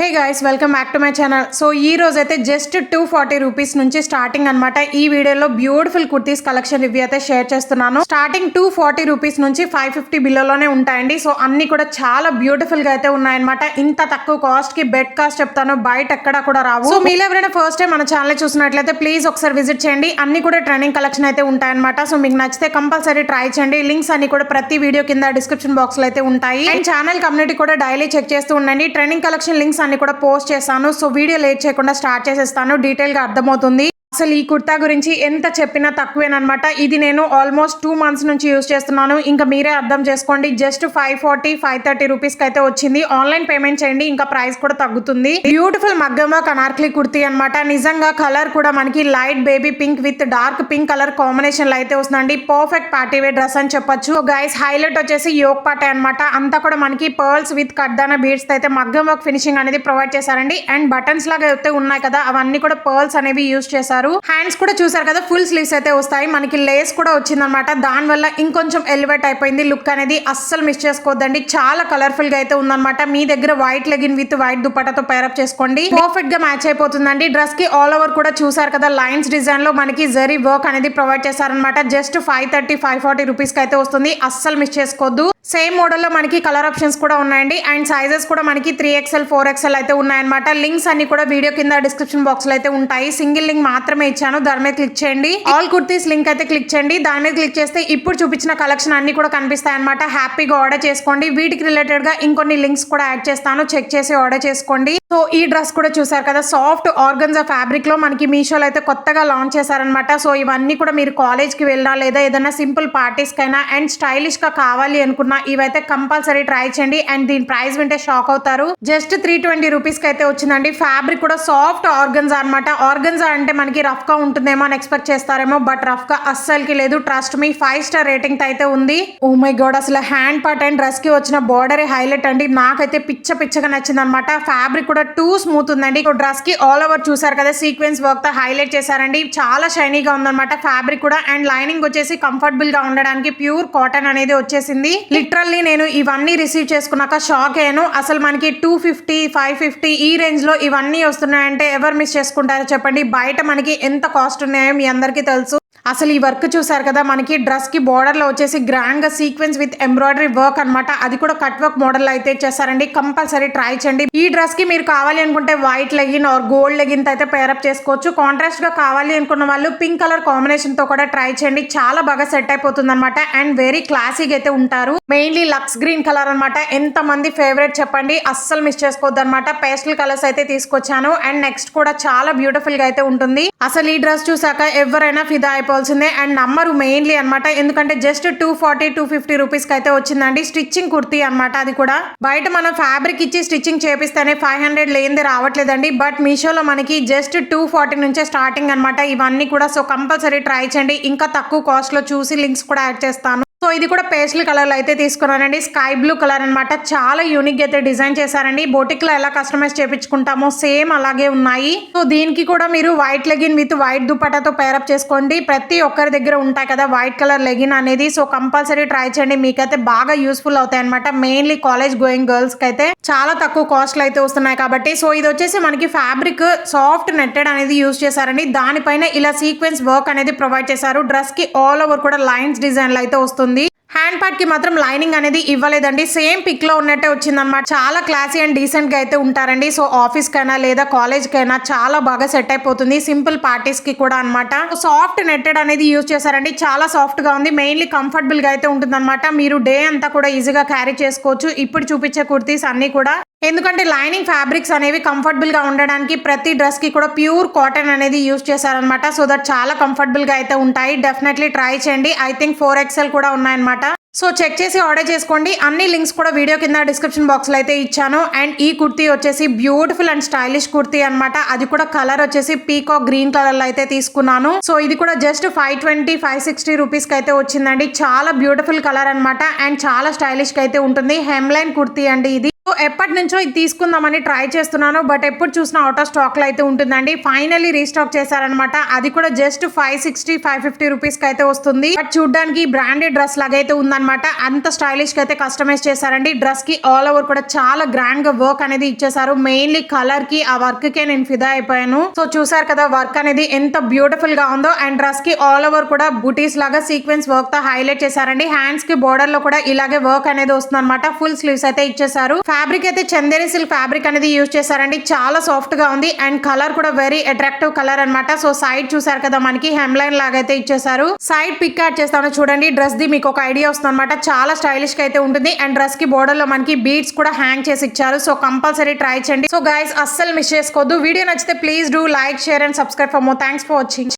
Hey guys welcome back to my channel so ఈ రోజు అయితే జస్ట్ టూ ఫార్టీ రూపీస్ నుంచి స్టార్టింగ్ అన్నమాట. ఈ వీడియోలో బ్యూటిఫుల్ కుర్తీస్ కలెక్షన్ రివ్యూ అయితే షేర్ చేస్తున్నాను. స్టార్టింగ్ టూ ఫార్టీ రూపీస్ నుంచి ఫైవ్ ఫిఫ్టీ బిలోలోనే ఉంటాయండి. సో అన్ని కూడా చాలా బ్యూటిఫుల్గా అయితే ఉన్నాయన్నమాట. ఇంత తక్కువ కాస్ట్కి బెడ్ కాస్ట్ చెప్తాను. బయట ఎక్కడా కూడా రావు. సో మీరు ఎవరైనా ఫస్ట్ టైం మన ఛానల్ చూసినట్లయితే ప్లీజ్ ఒకసారి విజిట్ చేయండి. అన్ని కూడా ట్రెండింగ్ కలెక్షన్ అయితే ఉంటాయన్నమాట. సో మీకు నచ్చితే కంపల్సరీ ట్రై చేయండి. లింక్స్ అన్ని కూడా ప్రతి వీడియో కింద డిస్క్రిప్షన్ బాక్స్లో అయితే ఉంటాయి. అండ్ ఛానల్ కమ్యూనిటీ కూడా డైలీ చెక్ చేస్తూ ఉండండి. ట్రెండింగ్ కలెక్షన్ లింక్స్ కూడా పోస్ట్ చేస్తాను. సో వీడియో లేట్ చేయకుండా స్టార్ట్ చేసేస్తాను. డీటెయిల్గా అర్థమవుతుంది. అసలు ఈ కుర్తా గురించి ఎంత చెప్పినా తక్కువేనమాట ఇది నేను ఆల్మోస్ట్ టూ మంత్స్ నుంచి యూస్ చేస్తున్నాను. ఇంకా మీరే అర్థం చేసుకోండి. Just five forty five thirty రూపీస్కి అయితే వచ్చింది. ఆన్లైన్ పేమెంట్ చేయండి. ఇంకా ప్రైస్ కూడా తగ్గుతుంది. బ్యూటిఫుల్ మగ్గం వర్క్ అనార్కలి కుర్తీ అన్నమాట. నిజంగా కలర్ కూడా మనకి light baby pink with dark pink colour కాంబినేషన్లో అయితే వస్తుందండి. పర్ఫెక్ట్ పార్టీ వేర్ డ్రెస్ అని చెప్పొచ్చు. గైస్ హైలైట్ వచ్చేసి యోగ్ పాటే అన్నమాట. అంతా కూడా మనకి పర్ల్స్ విత్ కడ్దాన బీడ్స్ అయితే మగ్గం వర్క్ ఫినిషింగ్ అనేది ప్రొవైడ్ చేశారండి. అండ్ బటన్స్ లాగా అయితే ఉన్నాయి కదా. అవన్నీ కూడా పర్ల్స్ అనేవి యూస్ చేశారు. హ్యాండ్స్ కూడా చూసారు కదా ఫుల్ స్లీవ్స్ అయితే వస్తాయి. మనకి లేస్ కూడా వచ్చిందనమాట దాని వల్ల ఇంకొంచెం ఎలివేట్ అయిపోయింది లుక్ అనేది. అస్సలు మిస్ చేసుకోవద్దండి. చాలా కలర్ఫుల్గా అయితే ఉందన్నమాట. మీ దగ్గర వైట్ లెగిన్ విత్ వైట్ దుపట్టాతో పేరప్ చేసుకోండి. పర్ఫెక్ట్గా మ్యాచ్ అయిపోతుందండి. డ్రెస్కి ఆల్ ఓవర్ కూడా చూసారు కదా లైన్స్ డిజైన్లో మనకి జరీ వర్క్ అనేది ప్రొవైడ్ చేశారనమాట just five thirty five forty రూపీస్కి అయితే వస్తుంది. అస్సలు మిస్ చేసుకోవద్దు. సేమ్ మోడల్లో మనకి కలర్ ఆప్షన్స్ కూడా ఉన్నాయండి. అండ్ సైజెస్ కూడా మనకి త్రీ ఎక్స్ఎల్ ఫోర్ ఎక్స్ఎల్ అయితే ఉన్నాయన్నమాట. లింక్స్ అన్ని కూడా వీడియో కింద డిస్క్రిప్షన్ బాక్స్లో అయితే ఉంటాయి. సింగిల్ లింక్ మాత్రమే ఇచ్చాను. దాని మీద క్లిక్ చేయండి. ఆల్ కుర్తీస్ లింక్ అయితే క్లిక్ చేయండి. దాని మీద క్లిక్ చేస్తే ఇప్పుడు చూపించిన కలెక్షన్ అన్ని కూడా కనిపిస్తాయి అనమాట హ్యాపీగా ఆర్డర్ చేసుకోండి. వీటికి రిలేటెడ్గా ఇంకొన్ని లింక్స్ కూడా యాడ్ చేస్తాను. చెక్ చేసి ఆర్డర్ చేసుకోండి. సో ఈ డ్రెస్ కూడా చూసారు కదా సాఫ్ట్ ఆర్గన్జా ఫ్యాబ్రిక్లో మనకి మీషోలో అయితే కొత్తగా లాంచ్ చేశారనమాట సో ఇవన్నీ కూడా మీరు కాలేజ్కి వెళ్ళినా లేదా ఏదైనా సింపుల్ పార్టీస్కైనా అండ్ స్టైలిష్గా కావాలి అనుకున్నా ఇవైతే కంపల్సరీ ట్రై చేయండి. అండ్ దీని ప్రైస్ వింటే షాక్ అవుతారు. జస్ట్ త్రీ ట్వంటీ రూపీస్కి అయితే వచ్చిందండి. ఫ్యాబ్రిక్ కూడా సాఫ్ట్ ఆర్గన్జా అన్నమాట. ఆర్గన్జా అంటే మనకి రఫ్గా ఉంటుందేమో అని ఎక్స్పెక్ట్ చేస్తారేమో బట్ రఫ్గా అస్సలకి లేదు. ట్రస్ట్ మీ ఫైవ్ స్టార్ రేటింగ్ అయితే ఉంది. ఓ మై గాడ్ అసలు హ్యాండ్ పార్ట్ అండ్ డ్రెస్కి వచ్చిన బార్డర్ హైలైట్ అండి. నాకైతే పిచ్చ పిచ్చగా నచ్చింది అనమాట ఫ్యాబ్రిక్ కూడా టూ స్మూత్ ఉందండి. డ్రెస్కి ఆల్ ఓవర్ చూసారు కదా సీక్వెన్స్ వర్క్తో హైలైట్ చేశారండి. చాలా షైనీగా ఉందన్నమాట ఫ్యాబ్రిక్ కూడా. అండ్ లైనింగ్ వచ్చేసి కంఫర్టబుల్గా ఉండడానికి ప్యూర్ కాటన్ అనేది వచ్చేసింది. లిటరల్లీ నేను ఇవన్నీ రిసీవ్ చేసుకున్నాక షాక్ అయ్యాను. అసలు మనకి టూ ఫిఫ్టీ ఫైవ్ ఫిఫ్టీ ఈ రేంజ్లో ఇవన్నీ వస్తున్నాయంటే ఎవరు మిస్ చేసుకుంటారో చెప్పండి. బయట మనకి ఎంత కాస్ట్ ఉన్నాయో మీ అందరికీ తెలుసు. అసలు ఈ వర్క్ చూసారు కదా మనకి డ్రెస్కి బోర్డర్లో వచ్చేసి గ్రాండ్గా సీక్వెన్స్ విత్ ఎంబ్రాయిడరీ వర్క్ అన్నమాట. అది కూడా కట్ వర్క్ మోడల్ అయితే చేశారండి. కంపల్సరీ ట్రై చేయండి. ఈ డ్రెస్కి మీరు కావాలి అనుకుంటే white legging or gold legging అయితే పేరప్ చేసుకోవచ్చు. కాంట్రాస్ట్గా కావాలి అనుకున్న వాళ్ళు పింక్ కలర్ కాంబినేషన్తో కూడా ట్రై చేయండి. చాలా బాగా సెట్ అయిపోతుంది అనమాట అండ్ వెరీ క్లాసిక్ అయితే ఉంటారు. మెయిన్లీ లక్స్ గ్రీన్ కలర్ అన్నమాట. ఎంత మంది ఫేవరెట్ చెప్పండి. అస్సలు మిస్ చేసుకోవద్దు అనమాట పేస్టల్ కలర్స్ అయితే తీసుకొచ్చాను. అండ్ నెక్స్ట్ కూడా చాలా బ్యూటిఫుల్గా అయితే ఉంటుంది. అసలు ఈ డ్రెస్ చూసాక ఎవరైనా ఫిదా అయిపోవాల్సిందే అండ్ నంబరు మెయిన్లీ అన్నమాట. ఎందుకంటే just two forty two fifty రూపీస్కి అయితే వచ్చిందండి. స్టిచ్చింగ్ కుర్తీ అన్నమాట అది కూడా. బయట మనం ఫ్యాబ్రిక్ ఇచ్చి స్టిచ్చింగ్ చేపిస్తేనే ఫైవ్ హండ్రెడ్ లేనిది రావట్లేదండి. బట్ మీషోలో మనకి జస్ట్ టూ ఫార్టీ నుంచే స్టార్టింగ్ అన్నమాట. ఇవన్నీ కూడా సో కంపల్సరీ ట్రై చేయండి. ఇంకా తక్కువ కాస్ట్లో చూసి లింక్స్ కూడా యాడ్ చేస్తాను. సో ఇది కూడా పేస్టల్ కలర్లో అయితే తీసుకున్నానండి. స్కై బ్లూ కలర్ అన్నమాట. చాలా యూనిక్ అయితే డిజైన్ చేశారండి. బోటిక్లో ఎలా కస్టమైజ్ చేపించుకుంటామో సేమ్ అలాగే ఉన్నాయి. సో దీనికి కూడా మీరు వైట్ లెగిన్ విత్ వైట్ దుపట్టాతో పేరప్ చేసుకోండి. ప్రతి ఒక్కరి దగ్గర ఉంటాయి కదా వైట్ కలర్ లెగిన్ అనేది. సో కంపల్సరీ ట్రై చేయండి. మీకైతే బాగా యూస్ఫుల్ అవుతాయి అనమాట మెయిన్లీ కాలేజ్ గోయింగ్ గర్ల్స్కి అయితే చాలా తక్కువ కాస్ట్లు అయితే వస్తున్నాయి కాబట్టి. సో ఇది వచ్చేసి మనకి ఫ్యాబ్రిక్ సాఫ్ట్ నెట్టెడ్ అనేది యూస్ చేశారండి. దానిపైన ఇలా సీక్వెన్స్ వర్క్ అనేది ప్రొవైడ్ చేశారు. డ్రెస్కి ఆల్ ఓవర్ కూడా లైన్స్ డిజైన్లో అయితే వస్తుంది. హ్యాండ్ ప్యాడ్కి మాత్రం లైనింగ్ అనేది ఇవ్వలేదండి. సేమ్ పిక్లో ఉన్నట్టే వచ్చిందన్నమాట. చాలా క్లాసీ అండ్ డీసెంట్గా అయితే ఉంటారండి. సో ఆఫీస్ కైనా లేదా కాలేజ్ కైనా చాలా బాగా సెట్ అయిపోతుంది. సింపుల్ పార్టీస్కి కూడా అన్నమాట. సాఫ్ట్ నెట్టెడ్ అనేది యూజ్ చేశారండి. చాలా సాఫ్ట్గా ఉంది. మెయిన్లీ కంఫర్టబుల్గా అయితే ఉంటుంది మీరు డే అంతా కూడా ఈజీగా క్యారీ చేసుకోవచ్చు. ఇప్పుడు చూపించే కుర్తీస్ అన్ని కూడా ఎందుకంటే లైనింగ్ ఫ్యాబ్రిక్స్ అనేవి కంఫర్టబుల్గా ఉండడానికి ప్రతి డ్రెస్కి కూడా ప్యూర్ కాటన్ అనేది యూజ్ చేశారనమాట సో దట్ చాలా కంఫర్టబుల్గా అయితే ఉంటాయి. డెఫినెట్లీ ట్రై చేయండి. ఐ థింక్ ఫోర్ ఎక్స్ఎల్ కూడా ఉన్నాయన్నమాట. సో చెక్ చేసి ఆర్డర్ చేసుకోండి. అన్ని లింక్స్ కూడా వీడియో కింద డిస్క్రిప్షన్ బాక్స్లో అయితే ఇచ్చాను. అండ్ ఈ కుర్తీ వచ్చేసి బ్యూటిఫుల్ అండ్ స్టైలిష్ కుర్తీ అన్నమాట. అది కూడా కలర్ వచ్చేసి పీకాక్ గ్రీన్ కలర్లో అయితే తీసుకున్నాను. సో ఇది కూడా just five twenty five sixty రూపీస్కి అయితే వచ్చిందండి. చాలా బ్యూటిఫుల్ కలర్ అనమాట అండ్ చాలా స్టైలిష్గా అయితే ఉంటుంది. హెమ్లైన్ కుర్తీ అండి ఇది. ఎప్పటి నుంచో ఇది తీసుకుందామని ట్రై చేస్తున్నాను బట్ ఎప్పుడు చూసినా అవుట్ ఆఫ్ స్టాక్లో అయితే ఉంటుందండి. ఫైనల్లీ రీస్టాక్ చేశారనమాట. అది కూడా just five sixty five fifty రూపీస్కి అయితే వస్తుంది. బట్ చూడడానికి బ్రాండెడ్ డ్రెస్ లాగా అయితే ఉందన్నమాట అంత స్టైలిష్గా అయితే కస్టమైజ్ చేశారండి. డ్రెస్కి ఆల్ ఓవర్ కూడా చాలా గ్రాండ్గా వర్క్ అనేది ఇచ్చేసారు మెయిన్లీ కలర్కి ఆ వర్క్కే నేను ఫిదా అయిపోయాను. సో చూసారు కదా వర్క్ అనేది ఎంత బ్యూటిఫుల్గా ఉందో. అండ్ డ్రెస్కి ఆల్ ఓవర్ కూడా బుటీస్ లాగా సీక్వెన్స్ వర్క్తో హైలైట్ చేశారండి. హ్యాండ్స్కి బోర్డర్లో కూడా ఇలాగే వర్క్ అనేది వస్తుందన్నమాట ఫుల్ స్లీవ్స్ అయితే ఇచ్చేసారు ఫ్యాబ్రిక్ అయితే చందేరి సిల్క్ ఫ్యాబ్రిక్ అనేది యూజ్ చేశారండి. చాలా సాఫ్ట్గా ఉంది అండ్ కలర్ కూడా వెరీ అట్రాక్టివ్ కలర్ అన్నమాట. సో సైడ్ చూసారు కదా మనకి హెమ్లైన్ లాగా అయితే ఇచ్చేసారు సైడ్ పిక్ యాడ్ చేస్తాను చూడండి. డ్రెస్ ది మీకు ఒక ఐడియా వస్తుంది అనమాట చాలా స్టైలిష్గా అయితే ఉంటుంది అండ్ డ్రెస్కి బోర్డర్లో మనకి బీడ్స్ కూడా హ్యాంగ్ చేసి ఇచ్చారు. సో కంపల్సరీ ట్రై చేయండి. సో గైస్ అస్సలు మిస్ చేసుకోవద్దు. వీడియో నచ్చితే please do like share and subscribe for more thanks for watching